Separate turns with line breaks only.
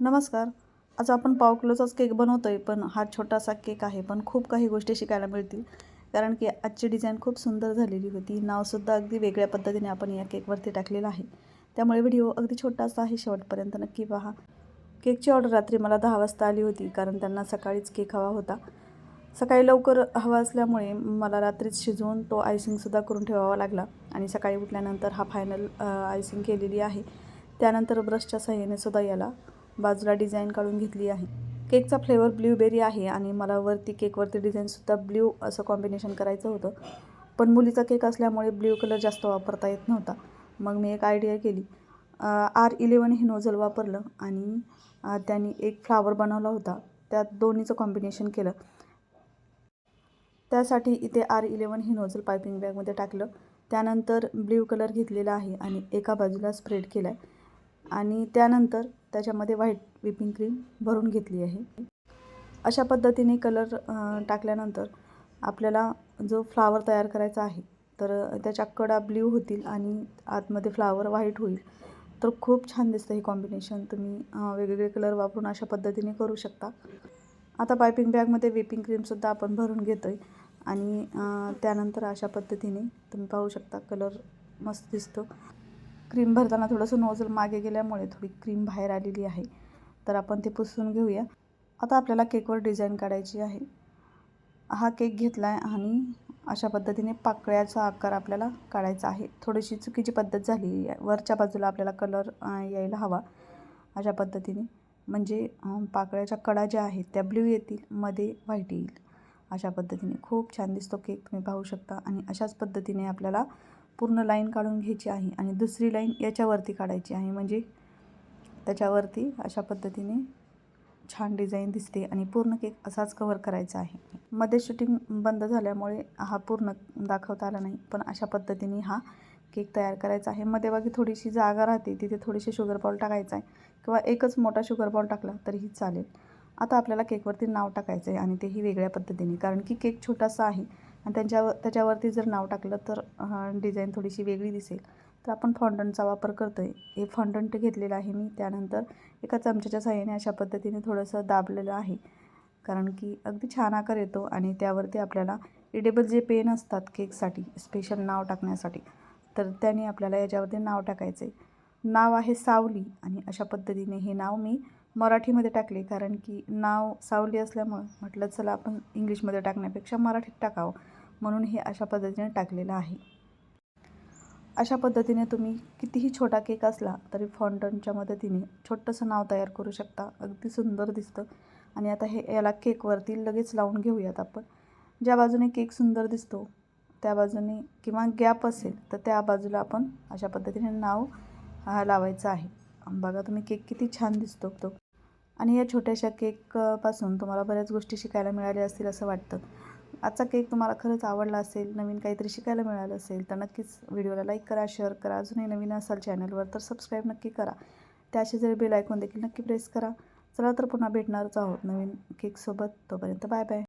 नमस्कार. आज आपण पाव किलोचाच केक बनवतो आहे पण हा छोटासा केक आहे पण खूप काही गोष्टी शिकायला मिळतील. कारण की आजची डिझाईन खूप सुंदर झालेली होती. नावसुद्धा अगदी वेगळ्या पद्धतीने आपण या केकवरती टाकलेलं आहे. त्यामुळे व्हिडिओ अगदी छोटासा आहे शेवटपर्यंत नक्की पहा. केकची ऑर्डर रात्री मला दहा वाजता आली होती कारण त्यांना सकाळीच केक हवा होता. सकाळी लवकर हवा असल्यामुळे मला रात्रीच शिजवून तो आयसिंगसुद्धा करून ठेवावा लागला आणि सकाळी उठल्यानंतर हा फायनल आयसिंग केलेली आहे. त्यानंतर ब्रशच्या सहाय्याने सुद्धा याला बाजूला डिझाईन काढून घेतली आहे. केकचा फ्लेवर ब्ल्यूबेरी आहे आणि मला वरती केकवरती डिझाईनसुद्धा ब्ल्यू असं कॉम्बिनेशन करायचं होतं. पण मुलीचा केक असल्यामुळे ब्ल्यू कलर जास्त वापरता येत नव्हता. मग मी एक आयडिया केली. आर इलेवन हे नोझल वापरलं आणि अ, त्यांनी एक फ्लावर बनवला होता. त्यात दोन्हीचं कॉम्बिनेशन केलं. त्यासाठी इथे आर इलेवन हे नोझल पायपिंग बॅगमध्ये टाकलं. त्यानंतर ब्ल्यू कलर घेतलेला आहे आणि एका बाजूला स्प्रेड केला आहे आणि त्यानंतर त्याच्यामध्ये व्हाईट विपिंग क्रीम भरून घेतली आहे. अशा पद्धतीने कलर टाकल्यानंतर आपल्याला जो फ्लावर तयार करायचा आहे तर त्याच्या कडा ब्ल्यू होतील आणि आतमध्ये फ्लावर व्हाईट होईल. तर खूप छान दिसतं हे कॉम्बिनेशन. तुम्ही वेगवेगळे कलर वापरून अशा पद्धतीने करू शकता. आता पायपिंग बॅगमध्ये विपिंग क्रीमसुद्धा आपण भरून घेतो आहे आणि त्यानंतर अशा पद्धतीने तुम्ही पाहू शकता कलर मस्त दिसतो. क्रीम भरताना थोडंसं नोजल मागे गेल्यामुळे थोडी क्रीम बाहेर आलेली आहे. तर आपण ते पुसून घेऊया. आता आपल्याला केकवर डिझाईन काढायची आहे. हा केक घेतला आहे आणि अशा पद्धतीने पाकळ्याचा आकार आपल्याला काढायचा आहे. थोडीशी चुकीची पद्धत झाली. आहे वरच्या बाजूला आपल्याला कलर यायला हवा. अशा पद्धतीने. म्हणजे पाकळ्याच्या कडा ज्या आहेत त्या ब्ल्यू येतील मध्ये व्हाईट येईल. अशा पद्धतीने. खूप छान दिसतो केक. तुम्ही पाहू शकता. आणि अशाच पद्धतीने आपल्याला पूर्ण लाईन काढून घ्यायची आहे आणि दुसरी लाईन याच्यावरती काढायची आहे. म्हणजे त्याच्यावरती अशा पद्धतीने छान डिझाईन दिसते आणि पूर्ण केक असाच कवर करायचा आहे. मध्ये शूटिंग बंद झाल्यामुळे हा पूर्ण दाखवता आला नाही पण अशा पद्धतीने हा केक तयार करायचा आहे. मध्ये बाकी थोडीशी जागा राहते तिथे थोडीशी शुगर बॉल टाकायचा आहे किंवा एकच मोठा शुगर बॉल टाकला तरीही चालेल. आता आपल्याला केकवरती नाव टाकायचं आहे आणि तेही वेगळ्या पद्धतीने कारण की केक छोटासा आहे. आणि त्यांच्यावर त्याच्यावरती जर नाव टाकलं तर डिझाईन थोडीशी वेगळी दिसेल. तर आपण फॉन्डंटचा वापर करतो आहे हे फॉन्डंट घेतलेलं आहे मी. त्यानंतर एका चमच्याच्या साह्याने अशा पद्धतीने थोडंसं दाबलेलं आहे. कारण की अगदी छान आकार येतो आणि त्यावरती आपल्याला इडेबल जे पेन असतात केकसाठी स्पेशल नाव टाकण्यासाठी तर त्याने आपल्याला याच्यावरती नाव टाकायचं. आहे नाव आहे सावली आणि अशा पद्धतीने हे नाव मी मराठीमध्ये टाकले. कारण की नाव सावली असल्यामुळं म्हटलं चला आपण इंग्लिशमध्ये टाकण्यापेक्षा मराठीत टाकावं. म्हणून हे अशा पद्धतीने टाकलेलं आहे. अशा पद्धतीने तुम्ही कितीही छोटा केक असला तरी फॉन्टनच्या मदतीने छोटंसं नाव तयार करू शकता. अगदी सुंदर दिसतं. आणि आता हे याला केकवरती लगेच लावून घेऊयात आपण. ज्या बाजूने केक सुंदर दिसतो त्या बाजूने किंवा गॅप असेल तर त्या बाजूला आपण अशा पद्धतीने नाव लावायचं आहे. बघा तुम्ही केक किती छान दिसतो तो. आणि या छोट्याशा केकपासून तुम्हाला बऱ्याच गोष्टी शिकायला मिळाल्या असतील असं वाटतं. आजचा केक तुम्हाला खरंच आवडला असेल नवीन काहीतरी शिकायला मिळालं असेल तर नक्कीच व्हिडिओला लाईक करा शेअर करा. अजूनही नवीन असाल चॅनलवर तर सबस्क्राईब नक्की करा. त्याशी जरी बेल ऐकून देखील नक्की प्रेस करा. चला तर पुन्हा भेटणारच आहोत नवीन केकसोबत. तोपर्यंत बाय बाय.